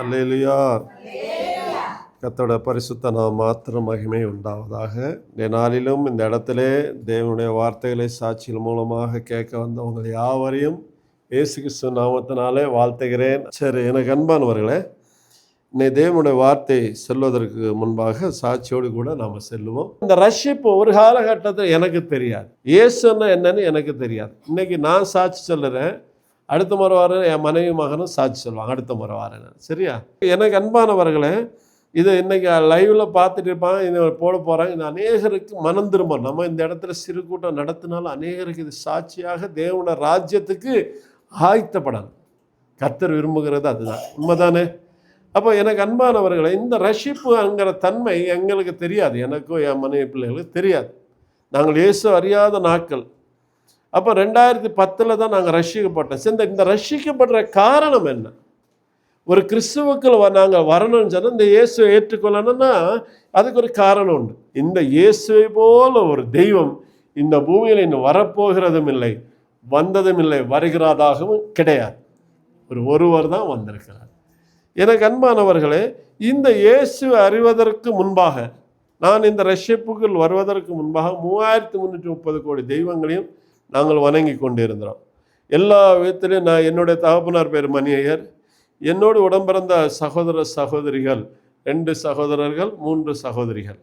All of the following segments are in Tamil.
அல்லேலுயா. கத்தோட பரிசுத்த நாம் மாத்திரம் மகிமை உண்டாவதாக. இந்த நாளிலும் இந்த இடத்திலே தேவனுடைய வார்த்தைகளை சாட்சிகள் மூலமாக கேட்க வந்தவங்கள் யாவரையும் இயேசு கிறிஸ்து நாமத்தினாலே வாழ்த்துகிறேன். சரி எனக்கு அன்பானவர்களே இன்னை தேவனுடைய வார்த்தை செல்வதற்கு முன்பாக சாட்சியோடு கூட நாம் செல்லுவோம். இந்த ரஷ்யப்பு ஒரு காலகட்டத்தில் எனக்கு தெரியாது. இயேசுன்னா என்னன்னு எனக்கு தெரியாது. இன்னைக்கு நான் சாட்சி சொல்லுறேன். அடுத்த முறை வார என் மனைவி மகனும் சாட்சி சொல்லுவாங்க அடுத்த முறை வாரம் சரியா? எனக்கு அன்பானவர்களே இதை இன்னைக்கு லைவ்ல பார்த்துட்டு இருப்பாங்க இதை போட போறாங்க இது அநேகருக்கு மனம் திரும்ப நம்ம இந்த இடத்துல சிறு கூட்டம் நடத்தினாலும் அநேகருக்கு இது சாட்சியாக தேவன ராஜ்யத்துக்கு ஆயத்தப்படணும் கர்த்தர் விரும்புகிறது அதுதான். உண்மைதானே? அப்போ எனக்கு அன்பானவர்களை இந்த ரஷிப்புங்கிற தன்மை எங்களுக்கு தெரியாது. எனக்கும் என் மனைவி பிள்ளைகளுக்கு தெரியாது. நாங்கள் இயேசு அறியாத நாட்கள். அப்போ ரெண்டாயிரத்தி பத்தில் தான் நாங்கள் ரஷிக்கப்பட்டோம் சரி, இந்த இந்த ரஷிக்கப்படுற காரணம் என்ன? ஒரு கிறிஸ்துவுக்குள் வ- நாங்கள் வரணும்னு சொன்னால் இந்த இயேசுவை ஏற்றுக்கொள்ளணும்னா அதுக்கு ஒரு காரணம் உண்டு. இந்த இயேசுவை போல ஒரு தெய்வம் இந்த பூமியில் இன்னும் வரப்போகிறதும் இல்லை வந்ததும் இல்லை வருகிறதாகவும் கிடையாது. ஒரு ஒருவர் தான் வந்திருக்கிறார். எனக்கு அன்பானவர்களே இந்த இயேசு அறிவதற்கு முன்பாக நான் இந்த ரஷ்யப்புக்குள் வருவதற்கு முன்பாக மூவாயிரத்தி முந்நூற்றி முப்பது கோடி தெய்வங்களையும் நாங்கள் வணங்கி கொண்டிருந்தோம். எல்லா விதத்திலையும் நான் என்னுடைய தகப்பனார் பேர் மணியையர் என்னோடு உடம்பிறந்த சகோதர சகோதரிகள் ரெண்டு சகோதரர்கள் மூன்று சகோதரிகள்.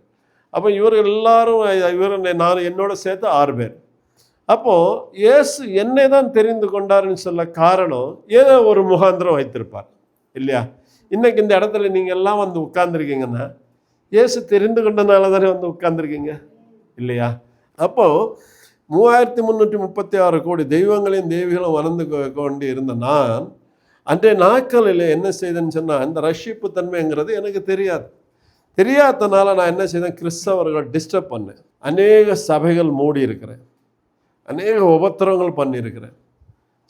அப்போ இவர்கள் எல்லாரும் இவர் நான் என்னோட சேர்த்து ஆறு பேர். அப்போது இயேசு என்னை தான் தெரிந்து கொண்டாருன்னு சொல்ல காரணம் ஏதோ ஒரு முகாந்திரம் வைத்திருப்பார் இல்லையா? இன்னைக்கு இந்த இடத்துல நீங்கள் எல்லாம் வந்து உட்கார்ந்துருக்கீங்கன்னா இயேசு தெரிந்து கொண்டனால தானே வந்து உட்கார்ந்துருக்கீங்க இல்லையா? அப்போது மூவாயிரத்தி முந்நூற்றி முப்பத்தி ஆறு கோடி தெய்வங்களையும் தேவிகளும் வளர்ந்து கொண்டு இருந்த நான் அன்றைய நாட்களில் என்ன செய்தேன்னு சொன்னால் இந்த ரஷிப்பு தன்மைங்கிறது எனக்கு தெரியாது. தெரியாதனால நான் என்ன செய்தேன் கிறிஸ்தவர்கள் டிஸ்டர்ப் பண்ணேன். அநேக சபைகள் மூடி இருக்கிறேன் அநேக உபத்திரங்கள் பண்ணியிருக்கிறேன்.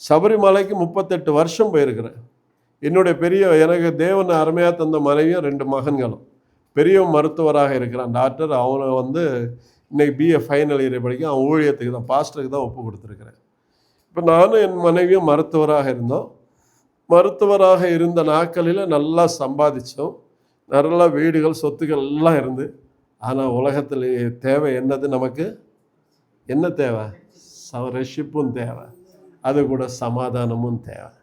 சபரிமலைக்கு முப்பத்தெட்டு வருஷம் போயிருக்கிறேன். என்னுடைய பெரிய எனக்கு தேவன் அருமையாக தந்த மனைவியும் ரெண்டு மகன்களும். பெரிய மருத்துவராக இருக்கிறான். டாக்டர் அவனை வந்து இன்னைக்கு பிஏ ஃபைனல் இயர் படிக்க அவன் ஊழியத்துக்கு தான் பாஸ்டருக்கு தான் ஒப்பு கொடுத்துருக்குறேன் இப்போ நானும் என் மனைவியும் மருத்துவராக இருந்தோம். மருத்துவராக இருந்த நாட்களில் நல்லா சம்பாதிச்சோம். நல்ல வீடுகள் சொத்துக்கள் எல்லாம் இருந்து. ஆனால் உலகத்தில் தேவை என்னது நமக்கு? என்ன தேவை? ரஷிப்பும் தேவை. அது கூட சமாதானமும் தேவை.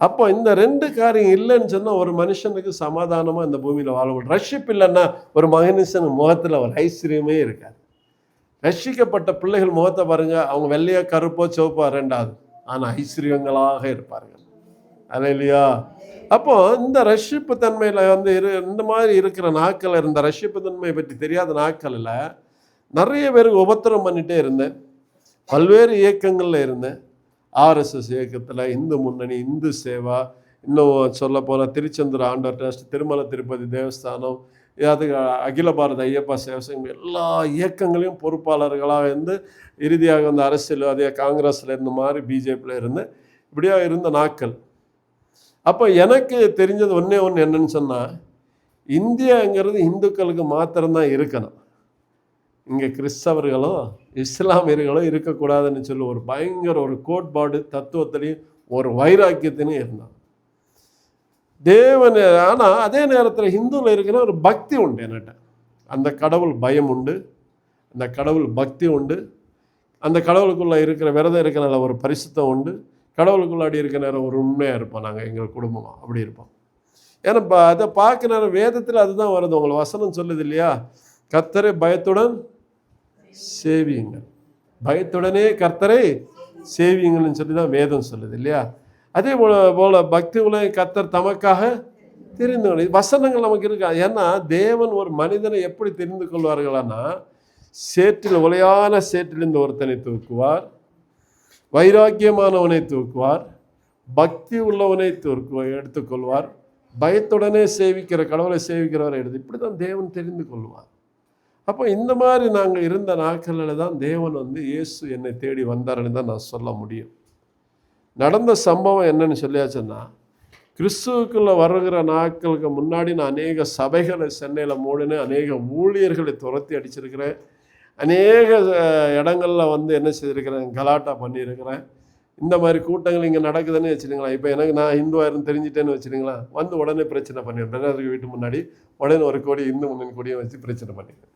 அப்போ இந்த ரெண்டு காரியம் இல்லைன்னு சொன்னால் ஒரு மனுஷனுக்கு சமாதானமாக இந்த பூமியில் வாழ முடியும். ரஷ்ஷிப் இல்லைன்னா ஒரு மனுஷன் முகத்தில் ஒரு ஐஸ்வர்யமே இருக்காது. ரஷிக்கப்பட்ட பிள்ளைகள் முகத்தை பாருங்க. அவங்க வெள்ளையா கருப்போ சிவப்போ ரெண்டாவது. ஆனால் ஐஸ்வர்யங்களாக இருப்பார்கள் அது இல்லையா அப்போ இந்த ரஷிப்பு தன்மையில் வந்து இரு இந்த மாதிரி இருக்கிற நாட்கள் இருந்த ரஷிப்பு தன்மையை பற்றி தெரியாத நாட்களில் நிறைய பேருக்கு உபத்திரம் பண்ணிட்டே இருந்தேன். பல்வேறு இயக்கங்களில் இருந்தேன். ஆர்எஸ்எஸ் இயக்கத்தில் இந்து முன்னணி இந்து சேவா இன்னும் சொல்ல போனால் திருச்செந்தூர் ஆண்டவர் ட்ரஸ்ட் திருமலை திருப்பதி தேவஸ்தானம் அது அகில பாரத ஐயப்பா சேவசங்கம் எல்லா இயக்கங்களையும் பொறுப்பாளர்களாக இருந்து இறுதியாக வந்து அரசியல் அதே காங்கிரஸில் இருந்த மாதிரி பிஜேபியில் இருந்து இப்படியா இருந்த நாட்கள். அப்போ எனக்கு தெரிஞ்சது ஒன்றே ஒன்று என்னன்னு சொன்னால் இந்தியாங்கிறது இந்துக்களுக்கு மாத்திரம்தான் இருக்கணும். இங்கே கிறிஸ்தவர்களும் இஸ்லாமியர்களும் இருக்கக்கூடாதுன்னு சொல்லி ஒரு பயங்கர ஒரு கோட்பாடு தத்துவத்திலையும் ஒரு வைராக்கியத்திலையும் இருந்தான் தேவன் ஆனால் அதே நேரத்தில் ஹிந்துவில் இருக்கிற ஒரு பக்தி உண்டு என்னட்ட அந்த கடவுள் பயம் உண்டு அந்த கடவுள் பக்தி உண்டு அந்த கடவுளுக்குள்ளே இருக்கிற விரதம் இருக்கிறனால ஒரு பரிசுத்தம் உண்டு கடவுளுக்குள்ளாடி இருக்கிற நேரம் ஒரு உண்மையாக இருப்போம் நாங்கள் எங்கள் குடும்பமாக அப்படி இருப்போம். ஏன்னா இப்போ அதை பார்க்க நேரம் வேதத்தில் அதுதான் வருது உங்களை வசனம் சொல்லுது இல்லையா? கர்த்தரை பயத்துடன் சேவியுங்கள். பயத்துடனே கர்த்தரை சேவியுங்கள்னு சொல்லி தான் வேதம் சொல்லுது இல்லையா? அதே போல போல பக்தி உலக கத்தர் தமக்காக தெரிந்து கொள்ள வசனங்கள் நமக்கு இருக்கா? ஏன்னா தேவன் ஒரு மனிதனை எப்படி தெரிந்து கொள்வார்களானா சேற்றில் உலையான சேற்றிலிருந்து ஒருத்தனை தூக்குவார் வைராக்கியமானவனை தூக்குவார் பக்தி உள்ளவனை தூக்கு எடுத்துக்கொள்வார் பயத்துடனே சேவிக்கிற கடவுளை சேவிக்கிறவரை எடுத்து இப்படி தான் தேவன் தெரிந்து கொள்வார். அப்போ இந்த மாதிரி நாங்கள் இருந்த நாட்களில் தான் தேவன் வந்து இயேசு என்னை தேடி வந்தார்னு தான் நான் சொல்ல முடியும். நடந்த சம்பவம் என்னன்னு சொல்லியாச்சுன்னா கிறிஸ்துவுக்குள்ளே வருகிற நாட்களுக்கு முன்னாடி நான் அநேக சபைகளை சென்னையில் மூடினேன் அநேக ஊழியர்களை துரத்தி அடிச்சிருக்கிறேன். அநேக இடங்களில் இடங்கள்ல வந்து என்ன செய்திருக்கிறேன் கலாட்டா பண்ணியிருக்கிறேன். இந்த மாதிரி கூட்டங்கள் இங்கே நடக்குதுன்னு வச்சுருங்களேன் இப்போ எனக்கு நான் இந்துவாக இருந்து தெரிஞ்சிட்டேன்னு வச்சுருங்களேன் வந்து உடனே பிரச்சனை பண்ணிடுறேன். அதுக்கு வீட்டு முன்னாடி உடனே ஒரு கோடி இந்து முன்னணி கொடியை வச்சு பிரச்சனை பண்ணிடுறேன்.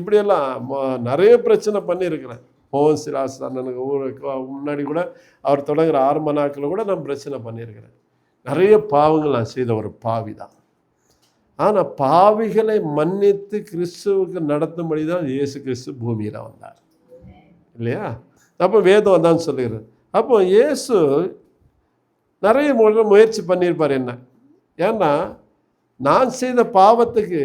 இப்படியெல்லாம் நிறைய பிரச்சனை பண்ணியிருக்கிறேன். மோகன் சிராஸ் அண்ணனுக்கு ஊருக்கு முன்னாடி கூட அவர் தொடங்குற ஆரம்ப நாட்களில் கூட நான் பிரச்சனை பண்ணியிருக்கிறேன். நிறைய பாவங்கள் நான் செய்த ஒரு பாவி தான் ஆனால் பாவிகளை மன்னித்து கிறிஸ்துவுக்கு நடத்தும்படி தான் இயேசு கிறிஸ்து பூமியில் வந்தார். இல்லையா? அப்போ வேதம் தான் சொல்லுகிறது. அப்போ இயேசு நிறைய முறை முயற்சி பண்ணியிருப்பார் என்ன? ஏன்னா நான் செய்த பாவத்துக்கு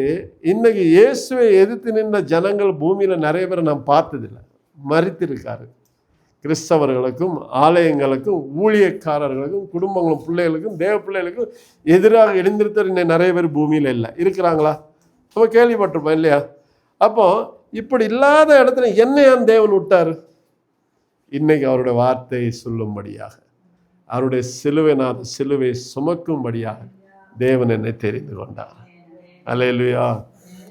இன்னைக்கு இயேசுவை எதிர்த்து நின்ற ஜனங்கள் பூமியில் நிறைய பேரை நான் பார்த்ததில்லை. மறித்திருக்காரு. கிறிஸ்தவர்களுக்கும் ஆலயங்களுக்கும் ஊழியக்காரர்களுக்கும் குடும்பங்களும் பிள்ளைகளுக்கும் தேவ பிள்ளைகளுக்கும் எதிராக எழுந்திருத்தர் இன்னும் நிறைய பேர் பூமியில் இல்லை. இருக்கிறாங்களா? நம்ம கேள்விப்பட்டிருப்போம் இல்லையா? அப்போ இப்படி இல்லாத இடத்துல என்ன ஏன் தேவன் விட்டாரு? இன்னைக்கு அவருடைய வார்த்தையை சொல்லும்படியாக அவருடைய சிலுவை நான் சிலுவை சுமக்கும்படியாக தேவன் என்னை தெரிந்து கொண்டார். அல்லேலூயா.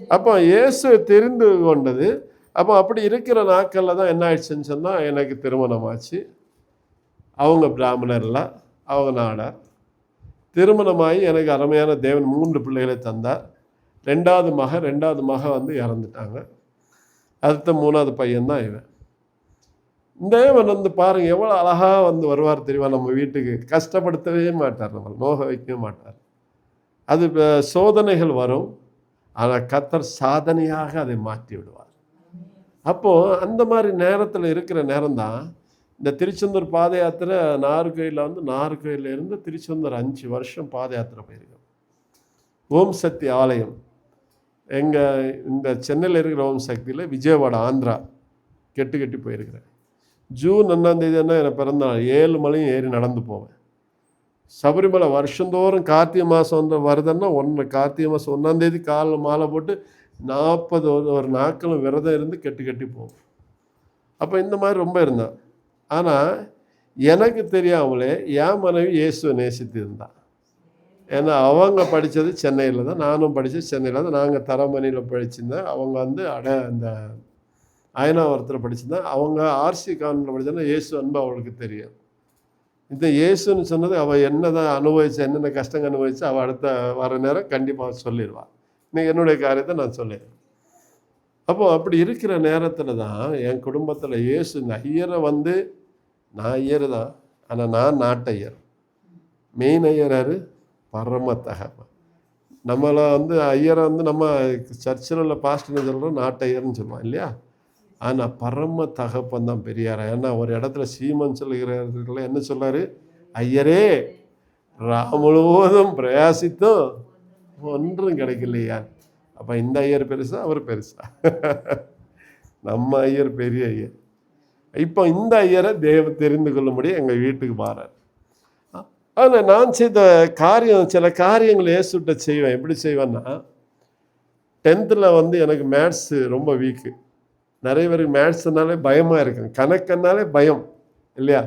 அப்போ இயேசு தெரிந்து கொண்டது அப்போ அப்படி இருக்கிற நாட்களில் தான் என்ன ஆயிடுச்சுன்னு சொன்னால் எனக்கு திருமணம் ஆச்சு அவங்க பிராமணர்ல அவங்க நாடார். திருமணமாகி எனக்கு அருமையான தேவன் மூன்று பிள்ளைகளை தந்தார். ரெண்டாவது மக ரெண்டாவது மக வந்து இறந்துட்டாங்க. அடுத்த மூணாவது பையன்தான் இவன். தேவன் வந்து பாருங்கள் எவ்வளோ அழகாக வந்து வருவார் தெரியுமா? நம்ம வீட்டுக்கு கஷ்டப்படுத்தவே மாட்டார் நம்ம நோக வைக்கவே மாட்டார். அது சோதனைகள் வரும். ஆனால் கத்தர் சாதனையாக அதை மாற்றி விடுவார். அப்போது அந்த மாதிரி நேரத்தில் இருக்கிற நேரம்தான் இந்த திருச்செந்தூர் பாத யாத்திரை நாகர்கோயிலில் வந்து நாகர்கோயிலில் திருச்செந்தூர் அஞ்சு வருஷம் பாத யாத்திரை போயிருக்கோம். ஓம் சக்தி ஆலயம். எங்கள் இந்த சென்னையில் இருக்கிற ஓம் சக்தியில் விஜயவாடா ஆந்திரா கெட்டு கெட்டி போயிருக்கிறேன். ஜூன் ஒன்றாம் தேதினா எனக்கு பிறந்த நாள் ஏழு மலையும் ஏறி நடந்து போவேன். சபரிமலை வருஷந்தோறும் கார்த்திகை மாதம் வந்து வருதுன்னா ஒன்று கார்த்திகை மாதம் ஒன்றாந்தேதி காலில் மாலை போட்டு நாற்பது ஒரு ஒரு நாட்களும் விரதம் இருந்து கெட்டி கட்டி போவோம் அப்போ இந்த மாதிரி ரொம்ப இருந்தேன். ஆனால் எனக்கு தெரியாமலே என் மனைவி இயேசுவை நேசித்து இருந்தான் ஏன்னா அவங்க படித்தது சென்னையில் தான் நானும் படித்தது சென்னையில் தான். நாங்கள் தரமணியில் படிச்சிருந்தேன். அவங்க வந்து அட இந்த அயனாவரத்தில் படிச்சிருந்தேன் அவங்க ஆர்சி கான்வென்ட்ல படித்தா இயேசு அன்பு அவளுக்கு தெரியும். இந்த இயேசுன்னு சொன்னது அவள் என்னதான் அனுபவிச்சு என்னென்ன கஷ்டங்கள் அனுபவிச்சு அவள் அடுத்த வர நேரம் கண்டிப்பாக சொல்லிடுவாள் என்னுடைய காரியத்தை நான் சொல்லிடுறேன் அப்போ அப்படி இருக்கிற நேரத்தில் தான் என் குடும்பத்தில் இயேசு இந்த ஐயரை வந்து நான் ஐயர் தான். ஆனால் நான் நாட்டையர் மெயின் ஐயர் யாரு? பரம தகப்பன். நம்மளை வந்து ஐயரை வந்து நம்ம சர்ச்சில் உள்ள பாஸ்டர்னு சொல்கிறோம் நாட்டையர்னு சொல்லுவோம் இல்லையா? ஆனால் பரம தகப்பன் தான் பெரியார்? ஏன்னா ஒரு இடத்துல சீமன் சொல்லுகிறவர்கள் என்ன சொல்றாரு? ஐயரே ரா முழுவதும் பிரயாசித்தும் ஒன்றும் கிடைக்கலையா? அப்போ இந்த ஐயர் பெருசா அவர் பெருசா? நம்ம ஐயர் பெரிய ஐயர். இப்போ இந்த ஐயரை தேவ தெரிந்து கொள்ளும்படி எங்கள் வீட்டுக்கு மாறார் ஆனால் நான் செய்த காரியம் சில காரியங்கள் ஏசுட்ட செய்வேன். எப்படி செய்வேன்னா டென்த்தில் வந்து எனக்கு மேத்ஸு ரொம்ப வீக்கு நிறைய பேருக்கு மேத்ஸ்னாலே பயமாக இருக்கும் கணக்குனாலே பயம் இல்லையா?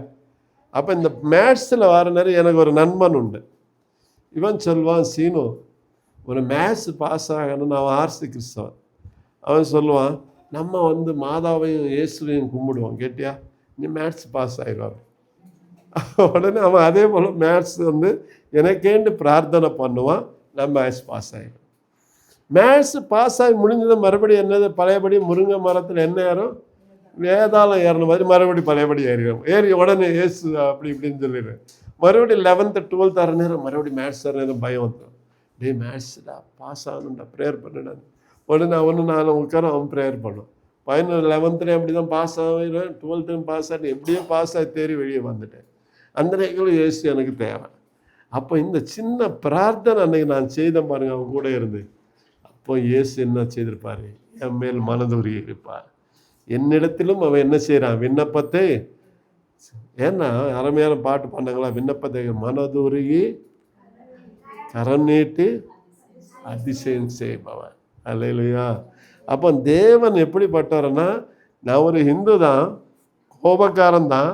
அப்போ இந்த மேத்ஸில் வர நேரம் எனக்கு ஒரு நண்பன் உண்டு. இவன் சொல்வான் சீனு ஒரு மேத்ஸ் பாஸ் ஆகணும்னா நான் ஆர்சி கிறிஸ்தவன். அவன் சொல்லுவான் நம்ம வந்து மாதாவையும் இயேசுவையும் கும்பிடுவோம் கேட்டியா? நீ மேத்ஸ் பாஸ் ஆயிடுவான். உடனே அவன் அதே போல் மேத்ஸ் வந்து எனக்கேண்டு பிரார்த்தனை பண்ணுவான் நான் மேத்ஸ் பாஸ் ஆகிடும் மேத்ஸ் பாஸ் ஆகி முடிஞ்சது மறுபடியும் என்னது? பழையபடி முருங்கை மரத்தில் என்ன ஏறும்? வேதாளம் ஏறின மாதிரி மறுபடியும் பழையபடி ஏறிடும். ஏறி உடனே ஏசு அப்படி இப்படின்னு சொல்லிடுறேன் மறுபடியும் லெவன்த்து டுவெல்த் ஆறு நேரம் மறுபடியும் மேத்ஸ் ஆறு நேரம் பயம் வந்துடும் டே மேத்ஸ்டா பாஸ் ஆகணும்டா ப்ரேயர் பண்ணுடா. உடனே அவனும் நானும் உட்கார அவன் ப்ரேயர் பண்ணும். பதினொன்று லெவன்த்துலேயும் அப்படி தான் பாஸ் ஆகிடுவேன் டுவெல்த்துலையும் பாஸ் ஆகிட்டு எப்படியோ பாஸ் ஆகி தேறி வெளியே வந்துட்டேன். அந்த நேரங்களும் இயேசு எனக்கு தேவை. அப்போ இந்த சின்ன பிரார்த்தனை அன்னைக்கு நான் செய்த பாருங்க அவன் கூட இருந்து. அப்போ இயேசு என்ன செய்திருப்பாரு? என் மேல் மனதுரி இருப்பார். என்னிடத்திலும் அவன் என்ன செய்கிறான் விண்ணப்பத்தை ஏன்னா அருமையான பாட்டு பண்ணாங்களா விண்ணப்பத்தை மனதுருகி கரம் நீட்டி அதிசயம் செய்பவன். அல்லையா அப்போ தேவன் எப்படிப்பட்டவர்னா நான் ஒரு ஹிந்து தான் கோபக்காரன் தான்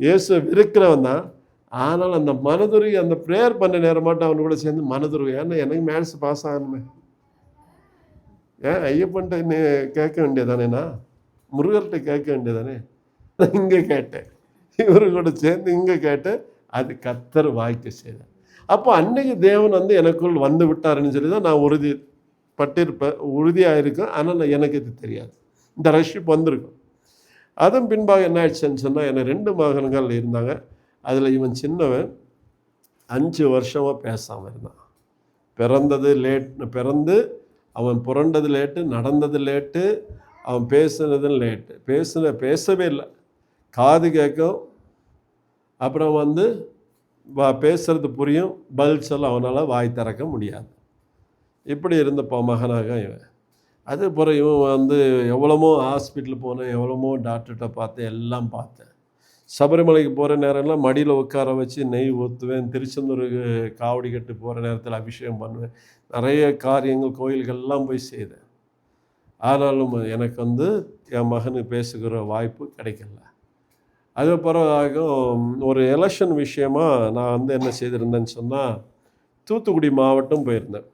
இயேசு இருக்கிறவன் தான் ஆனால் அந்த மனதுருகி அந்த ப்ரேயர் பண்ண நேரம் மட்டும் அவனு கூட சேர்ந்து மனதுருகி. ஏன்னா எனக்கு மேத்ஸ் பாஸ் ஆகணுமே. ஏன் ஐயப்பன்ட்ட நீ கேட்க வேண்டியதானேண்ணா முருகர்கிட்ட கேட்க வேண்டியதானே? இங்கே கேட்டேன். இவரு கூட சேர்ந்து இங்கே கேட்டேன் அது கத்தர் வாய்க்க செய்தேன் அப்போ அன்னைக்கு தேவன் வந்து எனக்குள் வந்து விட்டாருன்னு சொல்லி தான் நான் உறுதி பட்டிருப்பேன் உறுதியாக இருக்கேன் ஆனால் நான் எனக்கு இது தெரியாது. இந்த ரஷ்ஷிப் வந்திருக்கும் அதன் பின்பாக என்ன ஆயிடுச்சுன்னு சொன்னால் எனக்கு ரெண்டு மகன்கள் இருந்தாங்க. அதில் இவன் சின்னவன் அஞ்சு வருஷமாக பேசாமல் இருந்தான். பிறந்தது லேட் பிறந்து அவன் புரண்டது லேட்டு நடந்தது லேட்டு அவன் பேசுனதும் லேட்டு. பேசுன பேசவே இல்லை. காது கேட்கும். அப்புறம் வந்து பேசுறது புரியும் பதில் சொல்ல அவனால் வாய் திறக்க முடியாது. இப்படி இருந்த மகனாக இவன். அது பிறகு இவன் வந்து எவ்வளமோ ஹாஸ்பிட்டல் போனேன் எவ்வளமோ டாக்டர்கிட்ட பார்த்தேன் எல்லாம் பார்த்தேன். சபரிமலைக்கு போகிற நேரம்லாம் மடியில் உட்கார வச்சு நெய் ஊற்றுவேன் திருச்செந்தூருக்கு காவடி கட்டு போகிற நேரத்தில் அபிஷேகம் பண்ணுவேன். நிறைய காரியங்கள் கோயில்கள்லாம் போய் செய்தேன். ஆனாலும் எனக்கு வந்து என் மகனுக்கு பேசுகிற வாய்ப்பு கிடைக்கல. அது பிறகு ஒரு எலெக்ஷன் விஷயமா நான் வந்து என்ன செய்திருந்தேன்னு சொன்னால் தூத்துக்குடி மாவட்டம் போயிருந்தேன்.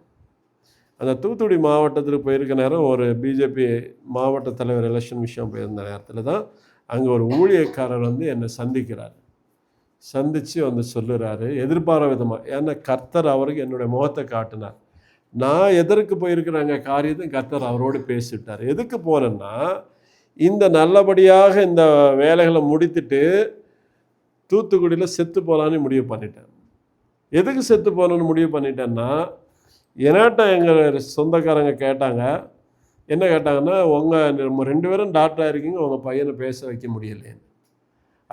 அந்த தூத்துக்குடி மாவட்டத்துக்கு போயிருக்க நேரம் ஒரு பிஜேபி மாவட்ட தலைவர் எலெக்ஷன் விஷயம் போயிருந்த நேரத்தில் தான் அங்கே ஒரு ஊழியக்காரர் வந்து என்னை சந்திக்கிறார். சந்தித்து வந்து சொல்லுறாரு எதிர்பாராத விதமாக ஏன்னா கர்த்தர் அவருக்கு என்னுடைய முகத்தை காட்டினார். நான் எதற்கு போயிருக்கிற அங்கே காரியத்தை கர்த்தர் அவரோடு பேசிட்டார். எதுக்கு போனேன்னா இந்த நல்லபடியாக இந்த வேலைகளை முடித்துட்டு தூத்துக்குடியில் செத்து போகலான்னு முடிவு பண்ணிட்டேன். எதுக்கு செத்து போகணுன்னு முடிவு பண்ணிட்டேன்னா என்கிட்ட எங்கள் சொந்தக்காரங்க கேட்டாங்க. என்ன கேட்டாங்கன்னா உங்கள் ரெண்டு பேரும் டாக்டராக இருக்கீங்க உங்கள் பையனை பேச வைக்க முடியலையே.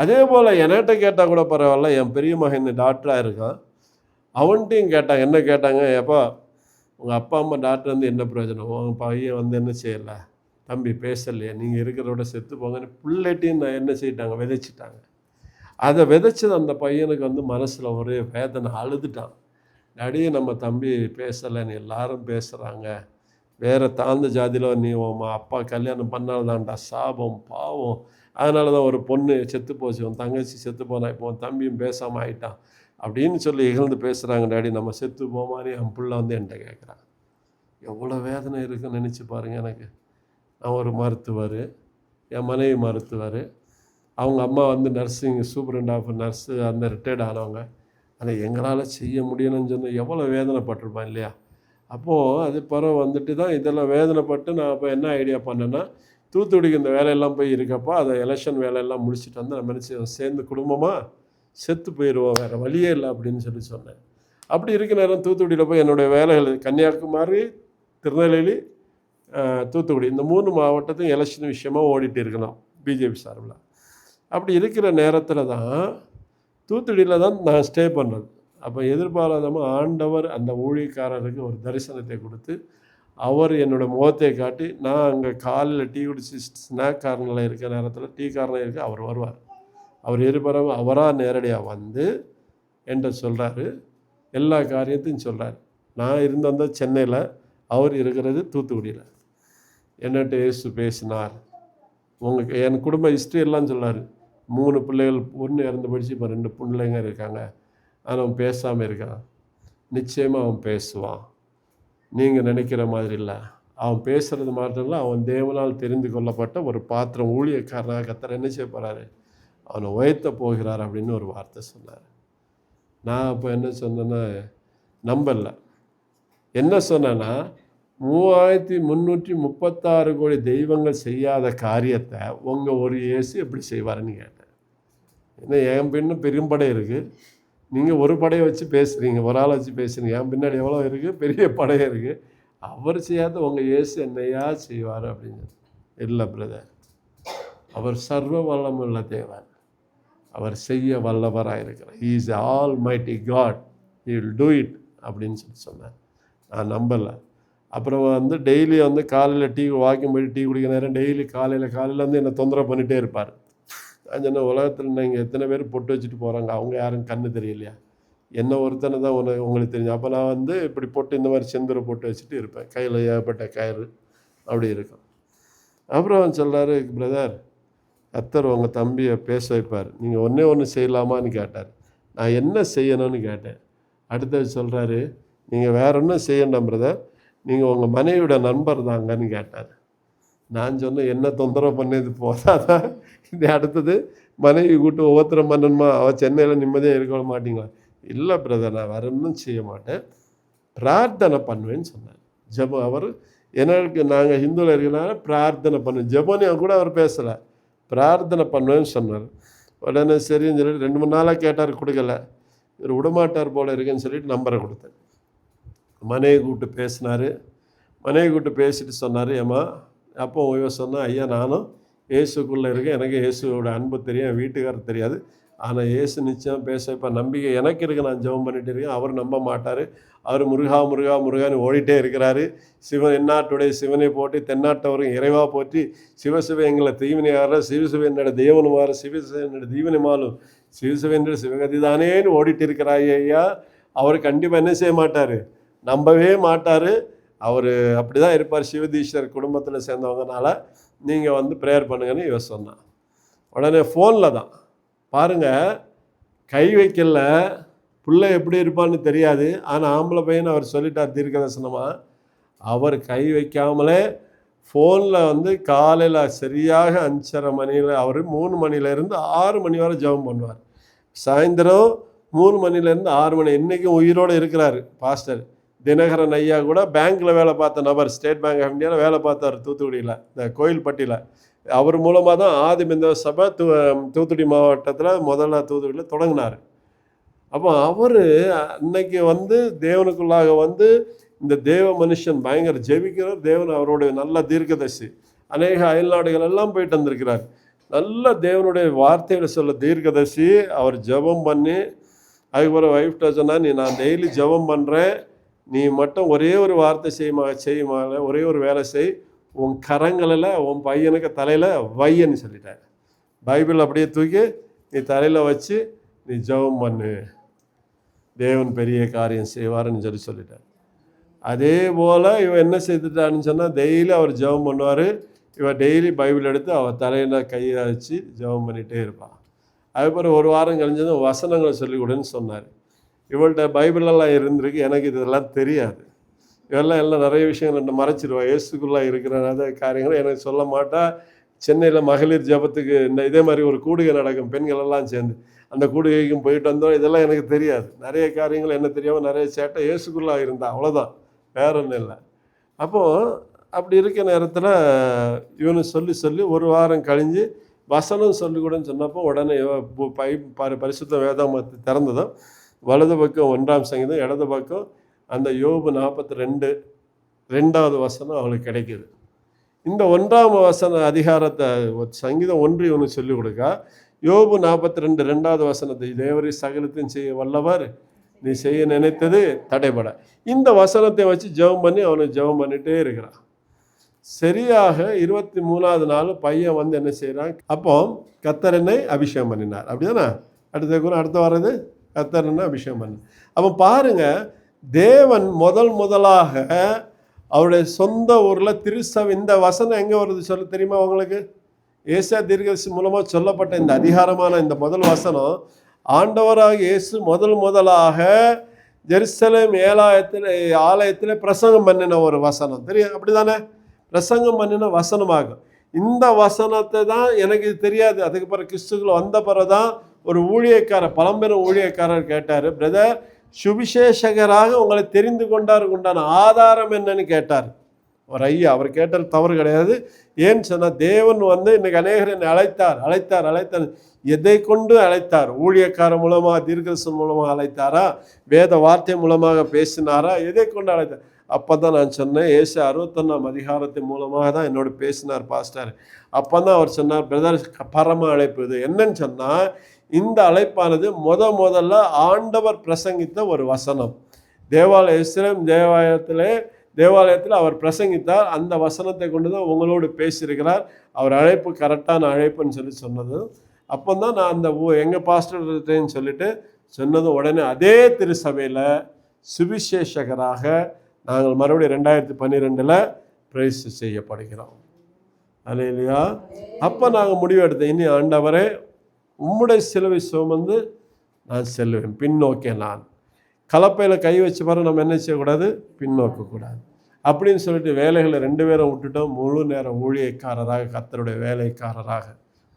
அதே போல் என்கிட்ட கேட்டால் கூட பரவாயில்ல என் பெரிய மகன் டாக்டராக இருக்கான். அவன்கிட்டையும் கேட்டாங்க என்ன கேட்டாங்க எப்போ உங்கள் அப்பா அம்மா டாக்டர் வந்து என்ன பிரயோஜனம்? உங்கள் பையன் வந்து என்ன செய்யலை? தம்பி பேசலையே நீங்கள் இருக்கிறதோட செத்து போங்கன்னு பிள்ளைட்டையும் நான் என்ன செய்யிட்டாங்க? விதைச்சிட்டாங்க. அதை விதைச்சது அந்த பையனுக்கு வந்து மனசில் ஒரே வேதனை அழுதுட்டான். நடிகை நம்ம தம்பி பேசலைன்னு எல்லாரும் பேசுகிறாங்க வேறு தாழ்ந்த ஜாதியில் நீ உன் அப்பா கல்யாணம் பண்ணால்தான்டா சாபம் பாவம். அதனால தான் ஒரு பொண்ணு செத்து போச்சு உன் தங்கச்சி செத்து போனா இப்போ உன் தம்பியும் பேசாமல் ஆயிட்டான் அப்படின்னு சொல்லி இகழ்ந்து பேசுகிறாங்க டாடி நம்ம செத்து போமான்னு என் பிள்ளை வந்து என்கிட்ட கேட்குறான் எவ்வளோ வேதனை இருக்குன்னு நினச்சி பாருங்கள் எனக்கு. அவர் மருத்துவர் என் மனைவி மருத்துவர். அவங்க அம்மா வந்து நர்சிங் சூப்பரண்ட் ஆஃப் நர்ஸு அந்த ரிட்டையர்ட் ஆனவங்க. ஆனால் எங்களால் செய்ய முடியணும்னு சொன்னால் எவ்வளோ வேதனைப்பட்டிருப்பான் இல்லையா? அப்போது அது பிறகு வந்துட்டு தான் இதெல்லாம் வேதனைப்பட்டு நான் அப்போ என்ன ஐடியா பண்ணேன்னா தூத்துக்குடிக்கு இந்த வேலையெல்லாம் போய் இருக்கப்போ அதை எலெக்ஷன் வேலையெல்லாம் முடிச்சுட்டு வந்து நம்ம என்ன சேர்ந்து குடும்பமாக செத்து போயிடுவோம் வேறு வழியே இல்லை அப்படின்னு சொல்லி சொன்னேன். அப்படி இருக்க நேரம் தூத்துக்குடியில் போய் என்னுடைய வேலைகள் கன்னியாகுமரி திருநெல்வேலி தூத்துக்குடி. இந்த மூணு மாவட்டத்தையும் எலெக்ஷன் விஷயமாக ஓடிட்டு இருக்கணும் பிஜேபி சார்பில். அப்படி இருக்கிற நேரத்தில் தான் தூத்துக்குடியில் தான் நான் ஸ்டே பண்ணுறது அப்போ எதிர்பாராதமாக ஆண்டவர் அந்த ஊழியக்காரருக்கு ஒரு தரிசனத்தை கொடுத்து அவர் என்னோட முகத்தை காட்டி நான் அங்கே காலையில் டீ குடிச்சு ஸ்நாக் கார்னரில் இருக்கிற நேரத்தில் டீ கார்னர் இருக்க அவர் வருவார். அவர் எதிர்பாராமல் அவராக நேரடியாக வந்து என்கிட்ட சொல்கிறாரு எல்லா காரியத்தையும் சொல்கிறார் நான் இருந்த அந்த சென்னையில் அவர் இருக்கிறது தூத்துக்குடியில். என்னட்டு இயேசு பேசினார். உங்களுக்கு என் குடும்ப ஹிஸ்ட்ரி எல்லாம் சொன்னார். மூணு பிள்ளைகள் பொண்ணு இறந்து படிச்சு இப்போ ரெண்டு பிள்ளைங்க இருக்காங்க. ஆனால் அவன் பேசாமல் இருக்கான். நிச்சயமாக அவன் பேசுவான். நீங்கள் நினைக்கிற மாதிரி இல்லை. அவன் பேசுறது மாத்திரம் இல்லை அவன் தேவனால் தெரிந்து கொள்ளப்பட்ட ஒரு பாத்திரம் ஊழியக்காரனாக கத்தர் என்ன செய்ய போகிறாரு அவனை உயர்த்த போகிறார் அப்படின்னு ஒரு வார்த்தை சொன்னார். நான் அப்போ என்ன சொன்னேன்னா நம்பலை. என்ன சொன்னேன்னா மூவாயிரத்தி முந்நூற்றி முப்பத்தாறு கோடி தெய்வங்கள் செய்யாத காரியத்தை உங்கள் ஒரு இயேசு எப்படி செய்வாருன்னு கேட்டேன். ஏன்னா என் பின்னும் பெரும்படை இருக்குது நீங்கள் ஒரு படையை வச்சு பேசுகிறீங்க ஒரு ஆளை வச்சு பேசுகிறீங்க என் பின்னாடி எவ்வளோ இருக்குது பெரிய படை இருக்குது அவர் செய்யாத உங்கள் இயேசு என்னையா செய்வார் அப்படின்னு. இல்லை பிரதர் அவர் சர்வ வல்லமுள்ள தேவன். அவர் செய்ய வல்லவராக இருக்கிறார். He is almighty God he will do it அப்படின்னு சொல்லி சொன்னார். நான் நம்பலை. அப்புறம் வந்து டெய்லி வந்து காலையில் டீ வாக்கிங் போய் டீ குடிக்கிற நேரம் டெய்லி காலையில் காலையில் வந்து என்னை தொந்தரவு பண்ணிகிட்டே இருப்பார். நான் உலகத்தில் நீங்கள் எத்தனை பேர் பொட்டு வச்சுட்டு போகிறாங்க அவங்க யாரும் கண்ணு தெரியலையா? என்ன ஒருத்தனை தான் உனக்கு உங்களுக்கு தெரியும். அப்போ நான் வந்து இப்படி போட்டு இந்த மாதிரி செந்தூரை போட்டு வச்சுட்டு இருப்பேன். கையில் ஏகப்பட்ட கயிறு அப்படி இருக்கும். அப்புறம் அவன் சொல்கிறாரு பிரதர் அத்தர் உங்கள் தம்பியை பேச வைப்பார். நீங்கள் ஒன்றே ஒன்று செய்யலாமான்னு கேட்டார். நான் என்ன செய்யணும்னு கேட்டேன். அடுத்தது சொல்கிறாரு நீங்கள் வேற ஒன்றும் செய்யண்டாம் பிரதர் நீங்கள் உங்கள் மனைவியோட நண்பர் தாங்கன்னு கேட்டார். நான் சொன்னேன் என்ன தொந்தரவு பண்ணது போதாதான் இது அடுத்தது மனைவி கூட்டு ஒவ்வொருத்தரும் பண்ணணுமா அவள் சென்னையில் நிம்மதியாக இருக்க மாட்டீங்களா? இல்லை பிரதர் நான் வேற ஒன்றும் செய்ய மாட்டேன். பிரார்த்தனை பண்ணுவேன்னு சொன்னார். ஜபம் அவர் எனக்கு நாங்கள் ஹிந்துவில் இருக்கிறனால பிரார்த்தனை பண்ணுவேன். ஜெபம் கூட அவர் பேசலை. பிரார்த்தனை பண்ணுவேன்னு சொன்னார். உடனே சரின்னு சொல்லிட்டு ரெண்டு மூணு நாளாக கேட்டார் கொடுக்கல. இவர் விடமாட்டார் போல இருக்குன்னு சொல்லிட்டு நம்பரை கொடுத்தேன். மனைவி கூப்பிட்டு பேசினார். மனைவி கூப்பிட்டு பேசிட்டு சொன்னார் ஏம்மா அப்போ இவன் சொன்னால் ஐயா நானும் இயேசுக்குள்ளே இருக்கேன். எனக்கு இயேசுவோட அன்பு தெரியும் என் வீட்டுக்காரர் தெரியாது. ஆனால் இயேசு நிச்சயம் பேச இப்போ நம்பிக்கை எனக்கு இருக்குது நான் ஜெபம் பண்ணிகிட்டு இருக்கேன். அவர் நம்ப மாட்டார். அவர் முருகா முருகா முருகான்னு ஓடிட்டே இருக்கிறாரு. சிவன் எந்நாட்டுடைய சிவனை போட்டி தென்னாட்டவரும் இறைவா போற்றி சிவசிவ எங்களை தீவினையார சிவசிவ என்னோட தேவனுமாறு சிவசிவ என்னோட தீவனமாலும் சிவசிவ என்னோட சிவகதி தானேன்னு ஓடிட்டு இருக்கிறாய் ஐயா. அவர் கண்டிப்பாக என்ன செய்ய மாட்டார்? நம்பவே மாட்டார். அவர் அப்படி தான் இருப்பார். சிவதீஸ்வர் குடும்பத்தில் சேர்ந்தவங்கனால நீங்கள் வந்து ப்ரேயர் பண்ணுங்கன்னு இவர் சொன்னான் உடனே ஃபோனில் தான். பாருங்கள் கை வைக்கல. பிள்ளை எப்படி இருப்பான்னு தெரியாது. ஆனால் ஆம்பளை பையன் அவர் சொல்லிட்டார் தீர்க்கதர்சனமாக அவர் கை வைக்காமலே ஃபோனில் வந்து காலையில் சரியாக அஞ்சரை மணியில் அவர் மூணு மணிலேருந்து ஆறு மணி வரை ஜெபம் பண்ணுவார். சாயந்தரம் மூணு மணிலேருந்து ஆறு மணி இன்றைக்கும் உயிரோடு இருக்கிறாரு பாஸ்டர் தினகரன் ஐயா கூட பேங்க்கில் வேலை பார்த்த நபர் ஸ்டேட் பேங்க் ஆஃப் இந்தியாவில் வேலை பார்த்தார் தூத்துக்குடியில் இந்த கோயில்பட்டியில். அவர் மூலமாக தான் ஆதிமிந்த சபை தூ தூத்துக்குடி மாவட்டத்தில் முதல்ல தூத்துக்குடியில் தொடங்கினார். அப்போ அவர் அன்னைக்கு வந்து தேவனுக்குள்ளாக வந்து இந்த தேவ மனுஷன் பயங்கர ஜெபிக்கிறார். தேவன் அவருடைய நல்ல தீர்க்கதர்சி. அநேக அயல்நாடுகள் எல்லாம் போயிட்டு வந்திருக்கிறார். நல்ல தேவனுடைய வார்த்தைகளை சொல்ல தீர்க்கதர்சி அவர் ஜெபம் பண்ணி அதுக்கப்புறம் ஒய்ஃப்ட சொன்னால் நீ நான் டெய்லி ஜெபம் பண்ணுறேன் நீ மட்டும் ஒரே ஒரு வார்த்தை செய்யுமா செய்யுமா ஒரே ஒரு வேலை செய். உன் கரங்களில் உன் பையனுக்கு தலையில் வையன்னு சொல்லிட்டார். பைபிள் அப்படியே தூக்கி நீ தலையில் வச்சு நீ ஜெபம் பண்ணு. தேவன் பெரிய காரியம் செய்வாருன்னு சொல்லி சொல்லிட்டார். அதே போல் இவன் என்ன செய்துட்டான்னு சொன்னால் டெய்லி அவர் ஜெபம் பண்ணுவார். இவன் டெய்லி பைபிள் எடுத்து அவள் தலையில் கையை வச்சு ஜெபம் பண்ணிகிட்டே இருப்பான் அதுக்கப்புறம் ஒரு வாரம் கழிஞ்சதும் வசனங்களை சொல்லிக் கொடுன்னு சொன்னார். இவள்கிட்ட பைபிளெல்லாம் இருந்திருக்கு. எனக்கு இதெல்லாம் தெரியாது. இவெல்லாம் எல்லாம் நிறைய விஷயங்கள் என்ன மறைச்சிருவா. இயேசுக்குள்ளே இருக்கிற அந்த காரியங்களை எனக்கு சொல்ல மாட்டா. சென்னையில் மகளிர் ஜபத்துக்கு இந்த இதே மாதிரி ஒரு கூடுகை நடக்கும். பெண்கள் எல்லாம் சேர்ந்து அந்த கூடுகைக்கும் போயிட்டு வந்தோம். இதெல்லாம் எனக்கு தெரியாது. நிறைய காரியங்கள் என்ன தெரியாமல் நிறைய சேட்டை இயேசுக்குள்ளே இருந்தா. அவ்வளோதான் வேற ஒன்றும் இல்லை. அப்போது அப்படி இருக்க நேரத்தில் இவனு சொல்லி சொல்லி ஒரு வாரம் கழிஞ்சு வசனம் சொல்லிக்கூடன்னு சொன்னப்போ உடனே பை பரிசுத்த வேதாமத்தை திறந்ததும் வலது பக்கம் ஒன்றாம் சங்கீதம் இடது பக்கம் அந்த யோபு நாற்பத்தி ரெண்டு ரெண்டாவது வசனம் அவளுக்கு கிடைக்குது. இந்த ஒன்றாம் வசன அதிகாரத்தை சங்கீதம் ஒன்று இவனுக்கு சொல்லிக் கொடுக்கா யோபு நாற்பத்தி ரெண்டு ரெண்டாவது வசனத்தை தேவரி சகலத்தையும் செய்ய வல்லவர் நீ செய்ய நினைத்தது தடைபட. இந்த வசனத்தை வச்சு ஜெபம் பண்ணி அவனுக்கு ஜெபம் பண்ணிட்டே இருக்கிறான். சரியாக இருபத்தி மூணாவது நாள் பையன் வந்து என்ன செய்கிறான் அப்போ கத்தரனை அபிஷேகம் பண்ணினார். அப்படிதானே? அடுத்த கூட அடுத்த வர்றது கத்தர் அபிஷேகம் பண்ண. அப்போ பாருங்க தேவன் முதல் முதலாக அவருடைய சொந்த ஊரில் திருசவ இந்த வசனம் எங்கே வருது சொல்ல தெரியுமா உங்களுக்கு? ஏசா தீர்க்கதரிசி மூலமாக சொல்லப்பட்ட இந்த அதிகாரமான இந்த முதல் வசனம் ஆண்டவராக இயேசு முதல் முதலாக ஜெருசலேம் ஏலாயத்தில் ஆலயத்தில் பிரசங்கம் பண்ணின ஒரு வசனம். தெரியும்? அப்படி தானே பிரசங்கம் பண்ணின வசனமாகும் இந்த வசனத்தை தான் எனக்கு தெரியாது. அதுக்கு பிறகு கிறிஸ்துக்குள்ள வந்த பிறகு தான் ஒரு ஊழியக்காரர் பழம்பெரும் ஊழியக்காரர் கேட்டார் பிரதர் சுவிசேஷகராக உங்களை தெரிந்து கொண்டாருக்கு உண்டான ஆதாரம் என்னன்னு கேட்டார். ஒரு ஐயா அவர் கேட்டால் தவறு கிடையாது. ஏன்னு சொன்னால் தேவன் வந்து இன்னைக்கு அநேகர் என்னை அழைத்தார் அழைத்தார் அழைத்தார். எதை கொண்டு அழைத்தார்? ஊழியக்காரர் மூலமாக தீர்க்கரசன் மூலமாக அழைத்தாரா? வேத வார்த்தை மூலமாக பேசினாரா? எதை கொண்டு அழைத்தார்? அப்போ தான் நான் சொன்னேன் ஏசு அறுபத்தொன்னாம் அதிகாரத்தின் மூலமாக தான் என்னோட பேசினார் பாஸ்டர். அப்போ தான் அவர் சொன்னார் பிரதர் பரம அழைப்பு இது. என்னன்னு சொன்னால் இந்த அழைப்பானது முத முதல்ல ஆண்டவர் பிரசங்கித்த ஒரு வசனம். தேவாலய இஸ்ரேம் தேவாலயத்திலே தேவாலயத்தில் அவர் பிரசங்கித்தார். அந்த வசனத்தை கொண்டு தான் உங்களோடு பேசியிருக்கிறார். அவர் அழைப்பு கரெக்டான அழைப்புன்னு சொல்லி சொன்னது. அப்போ தான் நான் அந்த எங்கள் பாஸ்டர்கிட்டேன்னு சொல்லிட்டு சொன்னது உடனே அதே திருசபையில் சுவிசேஷகராக நாங்கள் மறுபடியும் ரெண்டாயிரத்தி பன்னிரெண்டில் பிரைஸ் செய்யப்படுகிறோம். அல்ல இல்லையா அப்போ நாங்கள் முடிவு எடுத்தோம் இனி ஆண்டவரே உம்முடைய சிலுவை சுமந்து நான் செல்லுவேன். பின்னோக்கே நான். கலப்பையில் கை வச்சு பாரு நம்ம என்ன செய்யக்கூடாது? பின்னோக்கக்கூடாது. அப்படின்னு சொல்லிட்டு வேலைகளை ரெண்டு பேரும் விட்டுட்டோம். முழு நேரம் ஊழியக்காரராக கத்தருடைய வேலைக்காரராக.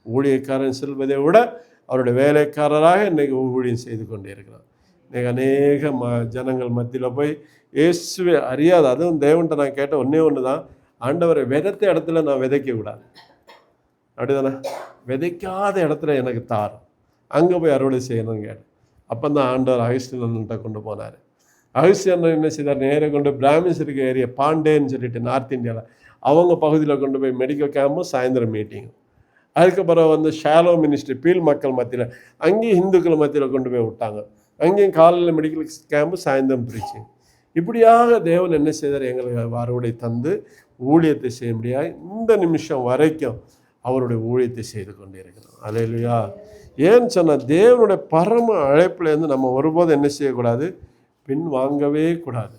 ஊழியக்காரன் செல்வதை விட அவருடைய வேலைக்காரராக இன்றைக்கி ஊழியம் செய்து கொண்டே இருக்கிறான் இன்றைக்கி அநேக ம ஜனங்கள் மத்தியில் போய் இயேசுவை அறியாத அதுவும் தேவன்கிட்ட நான் கேட்ட ஒன்றே ஒன்று தான் ஆண்டவரை விதத்த இடத்துல நான் விதைக்க கூடாது அப்படிதானே? விதைக்காத இடத்துல எனக்கு தார். அங்கே போய் அறுவடை செய்யணும்னு கேட்டேன். அப்போ தான் ஆண்டவர் அகஸ்டியன்கிட்ட கொண்டு போனார். அகஸ்டியன் என்ன செய்தார்? நேராக கொண்டு பிராமின்ஸ் இருக்க ஏரியா பாண்டேன்னு சொல்லிட்டு நார்த் இந்தியாவில் அவங்க பகுதியில் கொண்டு போய் மெடிக்கல் கேம்பும் சாயந்தரம் மீட்டிங்கும் அதுக்கப்புறம் வந்து ஷாலோ மினிஸ்ட்ரி பீல் மக்கள் மத்தியில் அங்கேயும் இந்துக்கள் மத்தியில் கொண்டு போய் விட்டாங்க. அங்கேயும் காலையில் மெடிக்கல் கேம்பு சாயந்தரம் பிரிச்சு இப்படியாக தேவன் என்ன செய்தார்? எங்களுக்கு அறுவடை தந்து ஊழியத்தை செய்ய முடியாது இந்த நிமிஷம் வரைக்கும் அவருடைய ஊழியத்தை செய்து கொண்டிருக்கிறோம் இல்லையா ஏன்னு சொன்னால் தேவனுடைய பரம அழைப்புலேருந்து நம்ம ஒருபோதும் என்ன செய்யக்கூடாது? பின் வாங்கவே கூடாது.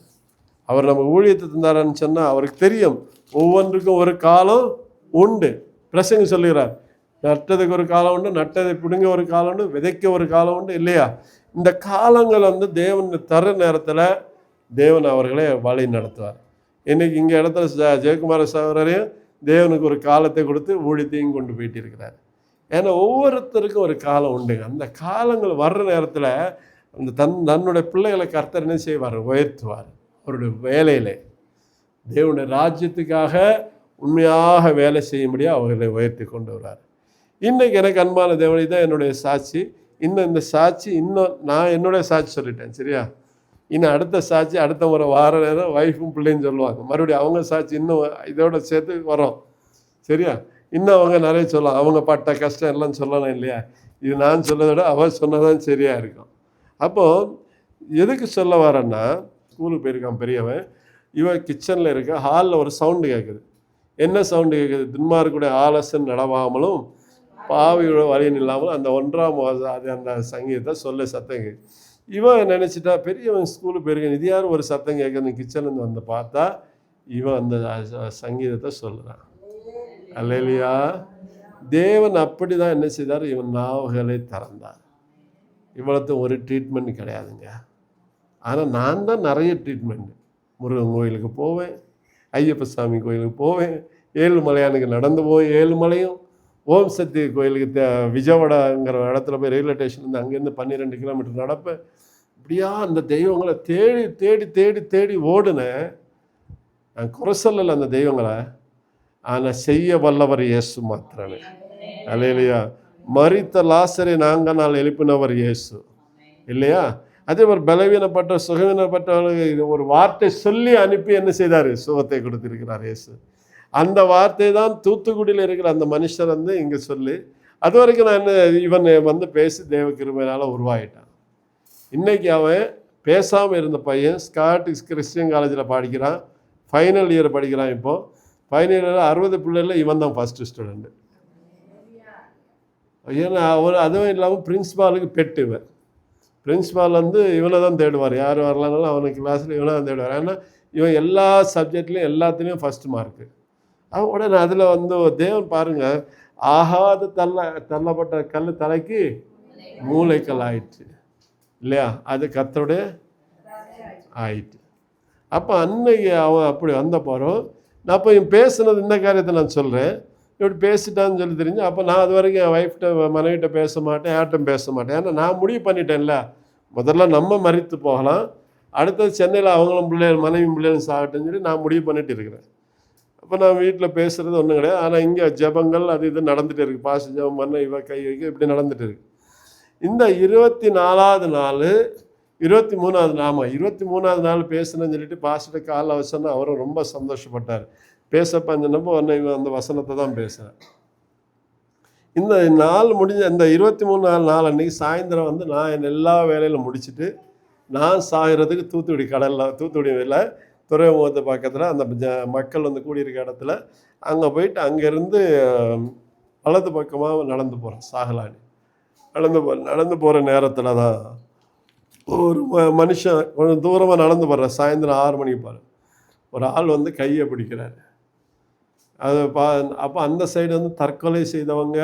அவர் நம்ம ஊழியத்தை தந்தாரான்னு சொன்னால் அவருக்கு தெரியும். ஒவ்வொன்றுக்கும் ஒரு காலம் உண்டு. பிரசங்க சொல்லுகிறார் நட்டதுக்கு ஒரு காலம் உண்டு நட்டதை பிடுங்க ஒரு காலம் உண்டு விதைக்க ஒரு காலம் உண்டு இல்லையா? இந்த காலங்கள் வந்து தேவன் தர நேரத்தில் தேவன் அவர்களை வழி நடத்துவார் இன்னைக்கு இங்கே இடத்துல ஜெயக்குமார சகோதரையும் தேவனுக்கு ஒரு காலத்தை கொடுத்து ஊழியத்தையும் கொண்டு போயிட்டு இருக்கிறார் ஏன்னா ஒவ்வொருத்தருக்கும் ஒரு காலம் உண்டுங்க. அந்த காலங்கள் வர்ற நேரத்தில் அந்த தன் தன்னுடைய பிள்ளைகளை கர்த்தர் என்ன செய்வார்? உயர்த்துவார். அவருடைய வேலையிலே. தேவனுடைய ராஜ்யத்துக்காக உண்மையாக வேலை செய்யும்படியாக அவர்களை உயர்த்தி கொண்டு வர்றார் இன்றைக்கு எனக்கு அன்பான தேவனை தான் என்னுடைய சாட்சி. இன்னும் இந்த சாட்சி இன்னும் நான் என்னுடைய சாட்சி சொல்லிட்டேன் சரியா? இன்னும் அடுத்த சாட்சி அடுத்த முறை வார நேரம் ஒய்ஃபும் பிள்ளைன்னு சொல்லுவாங்க. மறுபடியும் அவங்க சாட்சி இன்னும் இதோட சேர்த்து வரோம் சரியா? இன்னும் அவங்க நிறைய சொல்லலாம். அவங்க பட்ட கஷ்டம் எல்லாம் சொல்லலாம் இல்லையா? இது நான் சொன்னதை விட அவ சொன்னதான் சரியாக இருக்கும். அப்போ எதுக்கு சொல்ல வரேன்னா ஸ்கூலுக்கு போயிருக்கான் பெரியவன். இவன் கிச்சனில் இருக்க ஹாலில் ஒரு சவுண்டு கேட்குது என்ன சவுண்டு கேட்குது துன்மார்க்குடைய ஆலோசனை நடவாமலும் பாவியோட வழியின் இல்லாமலும் அந்த ஒன்றாம் அது அந்த சங்கீதத்தை சொல்ல சத்தம் கேட்குது இவன் நினச்சிட்டா பெரியவன் ஸ்கூலுக்கு போயிருக்கான். இது யார் ஒரு சத்தம் கேட்குறது கிச்சன்லேருந்து வந்து பார்த்தா இவன் அந்த சங்கீதத்தை சொல்கிறான் அல்லையா தேவன் அப்படி தான் என்ன செய்தார்? இவன் நாவுகளை திறந்தார். இவ்வளோத்து ஒரு ட்ரீட்மெண்ட் கிடையாதுங்க. ஆனால் நான் தான் நிறைய ட்ரீட்மெண்ட் முருகன் கோயிலுக்கு போவேன் ஐயப்ப சாமி கோயிலுக்கு போவேன் ஏழுமலையானுக்கு நடந்து போய் ஏழுமலையும் ஓம் சக்தி கோயிலுக்கு தே விஜயவாடாங்கிற இடத்துல போய் ரயில்வே ஸ்டேஷன்லேருந்து அங்கேருந்து பன்னிரெண்டு கிலோமீட்டர் நடப்பேன் இப்படியா அந்த தெய்வங்களை தேடி தேடி தேடி தேடி ஓடுனேன் நான் குறை சொல்லலை அந்த தெய்வங்களை. ஆனால் செய்ய வல்லவர் இயேசு மாத்திரமே. அல்லையா மறித்த லாசரை நாங்கள் நாள் எழுப்பினவர் இயேசு. இல்லையா? அதே மாதிரி பலவீனப்பட்ட சுகவீனப்பட்டவர்களுக்கு இது ஒரு வார்த்தை சொல்லி அனுப்பி என்ன செய்தார்? சுகத்தை கொடுத்திருக்கிறார் இயேசு. அந்த வார்த்தை தான் தூத்துக்குடியில் இருக்கிற அந்த மனுஷர் வந்து இங்கே சொல்லி அது வரைக்கும் நான் என்ன இவன் வந்து பேசி தேவ கிருமையினால் உருவாகிட்டான் இன்றைக்கி அவன் பேசாமல் இருந்த பையன் ஸ்காட்டிஷ் கிறிஸ்டியன் காலேஜில் படிக்கிறான். ஃபைனல் இயர் படிக்கிறான் இப்போது ஃபைனல் இயர் அறுபது பிள்ளைகளில் இவன் தான் ஃபஸ்ட்டு ஸ்டூடெண்ட்டு ஏன்னா அவர் அதுவும் இல்லாமல் பிரின்ஸ்பாலுக்கு பெட்டு இவன். பிரின்ஸ்பால் வந்து இவனை தான் தேடுவார். யார் வரலனாலும் அவனுக்கு கிளாஸில் இவனை தான் தேடுவார். ஏன்னா இவன் எல்லா சப்ஜெக்ட்லேயும் எல்லாத்துலேயும் ஃபஸ்ட் மார்க்கு உடனே அதில் வந்து தேவன் பாருங்க ஆகாத தள்ள தள்ளப்பட்ட கல் தலைக்கு மூளைக்கல் ஆயிடுச்சு இல்லையா? அது கத்தருடைய ஆயிட்டு அப்போ அன்னைக்கு அவன் அப்படி வந்த போகிறோம் நான் அப்போ இவன் பேசுனது இந்த காரியத்தை நான் சொல்கிறேன் இப்படி பேசிட்டான்னு சொல்லி தெரிஞ்சு அப்போ நான் அது வரைக்கும் என் ஒய்ஃப்கிட்ட மனைவிட்ட பேச மாட்டேன் யார்ட்டும் பேச மாட்டேன். ஏன்னா நான் முடிவு பண்ணிட்டேன்ல. முதல்ல நம்ம மறித்து போகலாம். அடுத்தது சென்னையில் அவங்களும் பிள்ளைகள் மனைவி பிள்ளைகளும் சாகட்டும்னு சொல்லி நான் முடிவு பண்ணிட்டு இருக்கிறேன். அப்போ நான் வீட்டில் பேசுகிறது ஒன்றும் கிடையாது. ஆனால் இங்கே ஜெபங்கள் அது இது நடந்துகிட்டே இருக்குது பாச ஜபம் பண்ண இவ கை வைக்க இப்படி நடந்துகிட்டு இருக்கு. இந்த இருபத்தி நாலாவது நாள் இருபத்தி மூணாவது நாம இருபத்தி மூணாவது நாள் பேசுனேன்னு சொல்லிட்டு பாஸ்டர் காலைல வச்சோன்னா அவரும் ரொம்ப சந்தோஷப்பட்டார். பேசப்பா சொன்னப்போ உடனே இவன் அந்த வசனத்தை தான் பேசுகிறேன் இந்த நாள் முடிஞ்ச இந்த இருபத்தி மூணு நாள் நாள் அன்றைக்கி சாயந்தரம் வந்து நான் என் எல்லா வேலையிலும் முடிச்சுட்டு நான் சாகிறதுக்கு தூத்துக்குடி கடலில் தூத்துக்குடி வெளில துறைமுகத்து பக்கத்தில் அந்த ஜ- மக்கள் வந்து கூடியிருக்க இடத்துல அங்கே போயிட்டு அங்கேருந்து வலது பக்கமாக நடந்து போகிறேன் சாகலாடி. நடந்து போ நடந்து போகிற நேரத்தில் தான் ஒரு ம- மனுஷன் கொஞ்சம் தூரமாக நடந்து போடுற சாயந்தரம் ஆறு மணிக்கு பாரு ஒரு ஆள் வந்து கையை பிடிக்கிறார். அது பா அப்போ அந்த சைடு வந்து தற்கொலை செய்தவங்க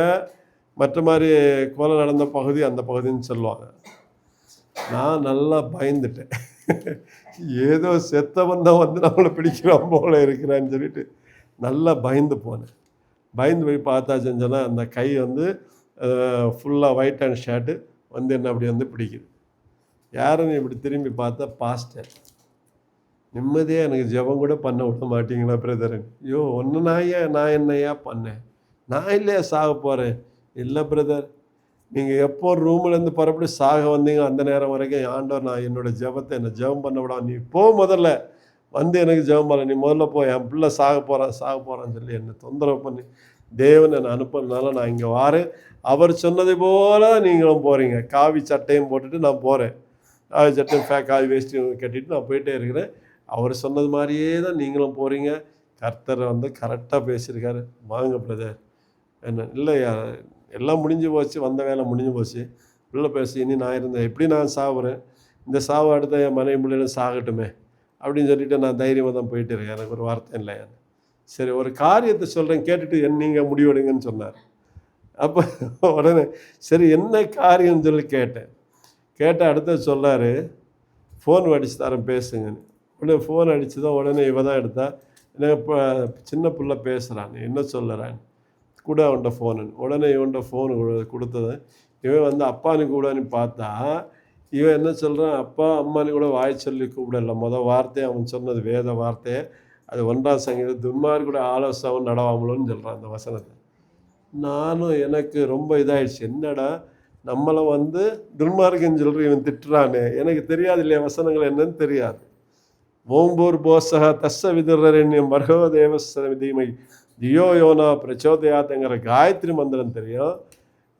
மற்ற மாதிரி கொலை நடந்த பகுதி அந்த பகுதின்னு சொல்லுவாங்க. நான் நல்லா பயந்துட்டேன். ஏதோ செத்தவன் தான் வந்து நம்மளை பிடிக்கிறான் போல இருக்கிறான்னு சொல்லிட்டு நல்லா பயந்து போனேன். பயந்து போய் பார்த்தா செஞ்சேன்னா அந்த கை வந்து ஃபுல்லாக ஒயிட் அண்ட் ஷர்ட்டு வந்து என்ன அப்படி வந்து பிடிக்குது. யாருன்னு இப்படி திரும்பி பார்த்தா பாஸ்டர். நிம்மதியாக எனக்கு ஜெபம் கூட பண்ண விட மாட்டீங்களா பிரதரன் ஐயோ ஒன்று நான் ஏன் நான் என்னையா பண்ணேன்? நான் இல்லையா சாக போகிறேன் இல்லை பிரதர் நீங்கள் எப்போ ரூம்லேருந்து புறப்பட்டு சாக வந்தீங்க அந்த நேரம் வரைக்கும் ஆண்டவர் நான் என்னோட ஜெபத்தை என்னை ஜெபம் பண்ண விடா நீ போ முதல்ல. வந்து எனக்கு ஜெபம் பண்ண நீ முதல்ல போ என் பிள்ளை சாக போகிறான் சாக போகிறான்னு சொல்லி என்னை தொந்தரவு பண்ணி தேவன் என்னை அனுப்புனதுனால நான் இங்கே வாரேன். அவர் சொன்னது போல நீங்களும் போகிறீங்க காவி சட்டையும் போட்டுட்டு நான் போகிறேன் காவி சட்டையும் ஃபே காவி வேஸ்ட்டையும் கட்டிட்டு நான் போயிட்டே இருக்கிறேன். அவர் சொன்னது மாதிரியே தான் நீங்களும் போகிறீங்க கர்த்தர் வந்து கரெக்டாக பேசியிருக்காரு. வாங்க பிரதர் என்ன இல்லையா? எல்லாம் முடிஞ்சு போச்சு வந்த வேலை முடிஞ்சு போச்சு. பிள்ளை பேசி இனி நான் இருந்தேன் எப்படி நான் சாவுறேன்? இந்த சாவு அடுத்த என் மனைவி பிள்ளைகளும் சாகட்டுமே அப்படின்னு சொல்லிட்டு நான் தைரியமாக தான் போயிட்டு இருக்கேன். எனக்கு ஒரு வார்த்தை இல்லை சரி ஒரு காரியத்தை சொல்கிறேன் கேட்டுட்டு என் நீங்கள் முடிவெடுங்கன்னு சொன்னார். அப்போ உடனே சரி என்ன காரியம்னு சொல்லி கேட்டேன். கேட்ட அடுத்த சொல்லார் ஃபோன் அடித்து தரேன் பேசுங்கன்னு உடனே ஃபோன் அடித்து தான் உடனே இவ தான் எடுத்தா எனக்கு இப்போ சின்ன பிள்ளை பேசுகிறான் என்ன சொல்லுறான்னு கூட அவன்கிட்ட ஃபோனு உடனே இவன்கிட்ட ஃபோனு கொடுத்தது. இவன் வந்து அப்பான்னு கூடன்னு பார்த்தா இவன் என்ன சொல்கிறான் அப்பா அம்மானு கூட வாய் சொல்லி கூப்பிடல. மொதல் வார்த்தையை அவன் சொன்னது வேத வார்த்தையை அது ஒன்றாம் சங்கீதம். துன்மார் கூட ஆலோசனம் நடவாமலோன்னு சொல்கிறான் அந்த வசனத்தை. நானும் எனக்கு ரொம்ப இதாகிடுச்சு என்னடா? நம்மளை வந்து துன்மார்க்கன்னு சொல்கிற இவன் திட்டுறானே. எனக்கு தெரியாது இல்லையா வசனங்கள் என்னன்னு தெரியாது. ஓம்பூர் போசக தஸ்ஸ விதுரரண்யம் மர்கோ தேவஸ்வர தீமை தியோ யோனா பிரச்சோதயாத்துங்கிற காயத்ரி மந்திரம் தெரியும்.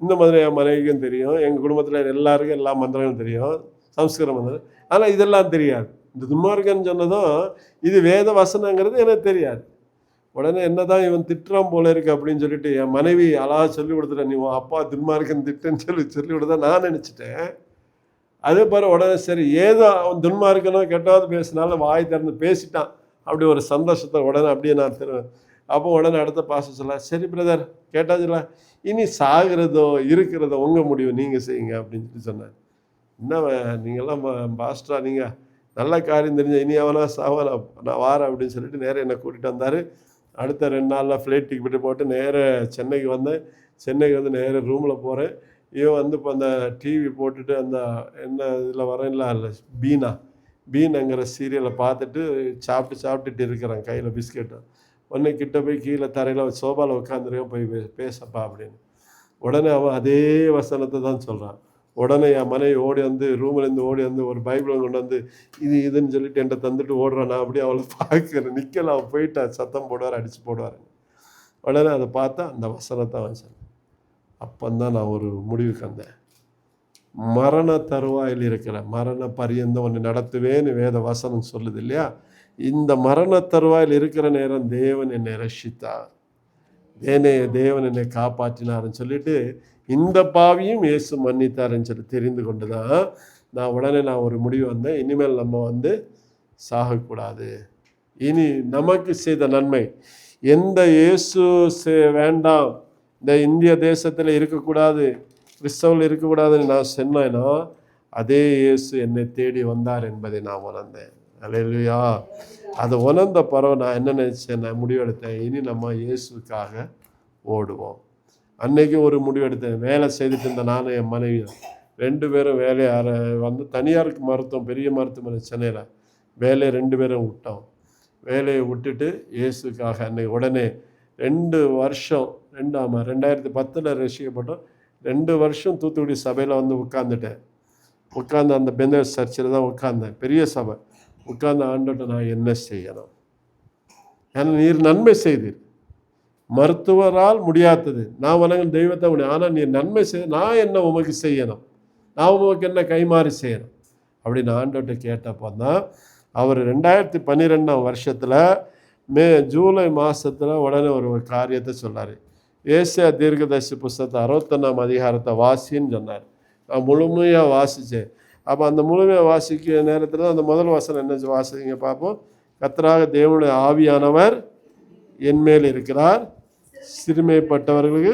இந்த மாதிரி என் மனைவிக்கும் தெரியும். எங்கள் குடும்பத்தில் எல்லாருக்கும் எல்லா மந்திரங்களும் தெரியும். சம்ஸ்கிருத மந்திரம். ஆனால் இதெல்லாம் தெரியாது. இந்த துன்மார்க்கன்னு சொன்னதும் இது வேத வசனங்கிறது எனக்கு தெரியாது. உடனே என்னதான் இவன் திட்டுறான் போல இருக்கு அப்படின்னு சொல்லிட்டு என் மனைவி அழகா சொல்லி கொடுத்துட்டேன் நீ உன் அப்பா துன்மார்க்கன் திட்டுன்னு சொல்லி சொல்லி கொடுத்தா நான் நினச்சிட்டேன். அதே பாரு உடனே சரி ஏதோ அவன் துன்மார்க்கனோ கெட்டாவது பேசினாலும் வாய் திறந்து பேசிட்டான். அப்படி ஒரு சந்தோஷத்தை உடனே அப்படியே நான் திரு அப்போ உடனே அடுத்த பாச சொல்ல சரி பிரதர் கேட்டாச்சுல இனி சாகிறதோ இருக்கிறதோ உங்கள் முடிவு நீங்கள் செய்யுங்க அப்படின்னு சொல்லி சொன்னார். என்ன நீங்கள்லாம் பாஸ்டரா நீங்கள் நல்ல காரியம் தெரிஞ்ச இனி அவனா சாவனா நான் வாரேன் அப்படின்னு சொல்லிட்டு நேரம் என்னை கூட்டிகிட்டு வந்தார். அடுத்த ரெண்டு நாளில் ஃப்ளைட் டிக்கெட்டு போட்டு நேர சென்னைக்கு வந்தேன். சென்னைக்கு வந்து நேர ரூமில் போகிறேன் இவன் வந்து இப்போ அந்த டிவி போட்டுட்டு அந்த என்ன இதில் வரேன்ல இல்லை பீனா. பீனாங்கிற சீரியலை பார்த்துட்டு சாப்பிட்டு சாப்பிட்டுட்டு இருக்கிறான் கையில் பிஸ்கெட்டு உடனே கிட்ட போய் கீழே தரையில் சோபாவில் உட்காந்துருக்கேன் போய் பேசப்பா அப்படின்னு. உடனே அவன் அதே வசனத்தை தான் சொல்கிறான் உடனே என் மனைவி ஓடி வந்து ரூம்லேருந்து ஓடி வந்து ஒரு பைபிளை கொண்டு வந்து இது இதுன்னு சொல்லிட்டு என்கிட்ட தந்துட்டு ஓடுறான். நான் அப்படியே அவளை பார்க்குறேன். நிற்கல அவன் போயிட்டா. சத்தம் போடுவார் அடித்து போடுவார். உடனே அதை பார்த்தா அந்த வசனத்தை அவன் சொன்னான். அப்பந்தான் நான் ஒரு முடிவுக்கு வந்தேன். மரண தருவாயில் இருக்கிற மரண பரியந்தம் ஒன்று நடத்துவேன்னு வேத வசனம் சொல்லுது இல்லையா? இந்த மரண தருவாயில் இருக்கிற நேரம் தேவன் என்னை ரட்சித்தார். தேனே தேவன் என்னை காப்பாற்றினார்னு சொல்லிட்டு இந்த பாவியும் இயேசு மன்னித்தாருன்னு சொல்லி தெரிந்து கொண்டு தான் நான் உடனே நான் ஒரு முடிவு வந்தேன். இனிமேல் நம்ம வந்து சாகக்கூடாது. இனி நமக்கு செய்த நன்மை எந்த இயேசு செ- வேண்டாம் இந்த இந்திய தேசத்தில் இருக்கக்கூடாது கிறிஸ்தவர்கள் இருக்கக்கூடாதுன்னு நான் சொன்னேனோ அதே இயேசு என்னை தேடி வந்தார் என்பதை நான் உணர்ந்தேன். அலையிலையா. அதை உணர்ந்த பிறகு நான் என்ன நினச்சேன்? நான் முடிவெடுத்தேன். இனி நம்ம இயேசுக்காக ஓடுவோம். அன்னைக்கு ஒரு முடிவெடுத்தேன். வேலை செய்துட்டு இருந்த நானும் என் மனைவி ரெண்டு பேரும் வேலையை வந்து தனியாருக்கு மருத்துவம் பெரிய மருத்துவமனை சென்னையில் வேலையை ரெண்டு பேரும் விட்டோம். வேலையை விட்டுட்டு இயேசுக்காக அன்னைக்கு உடனே ரெண்டு வருஷம் ரெண்டு ஆமாம் ரெண்டாயிரத்தி பத்தில் ரசிக்கப்பட்டோம். ரெண்டு வருஷம் தூத்துக்குடி சபையில் வந்து உட்காந்துட்டேன் உட்காந்து அந்த பெந்தர் சர்ச்சில் தான் உட்காந்தேன் பெரிய சபை. உட்கார்ந்து ஆண்டோட்ட நான் என்ன செய்யணும்? ஏன்னா நீர் நன்மை செய்தீர். மருத்துவரால் முடியாதது. நான் வணங்கும் தெய்வத்தை முடியும் ஆனால் நீர் நன்மை செய் நான் என்ன உமக்கு செய்யணும்? நான் உமக்கு என்ன கைமாறி செய்யணும்? அப்படின்னு ஆண்டோட்ட கேட்டப்போ தான் அவர் ரெண்டாயிரத்தி பன்னிரெண்டாம் வருஷத்தில் மே ஜூலை மாதத்தில் உடனே ஒரு காரியத்தை சொன்னார். ஏசியா தீர்க்கதர்சி புஸ்தகத்தை அறுபத்தொன்னாம் அதிகாரத்தை வாசின்னு சொன்னார். நான் முழுமையாக வாசித்தேன் அப்போ அந்த முழுமையை வாசிக்கிற நேரத்தில் அந்த முதல் வசனம் என்ன வாசிங்க பார்ப்போம். கத்தராக தேவனுடைய ஆவியானவர் என்மேல் இருக்கிறார். சிறுமைப்பட்டவர்களுக்கு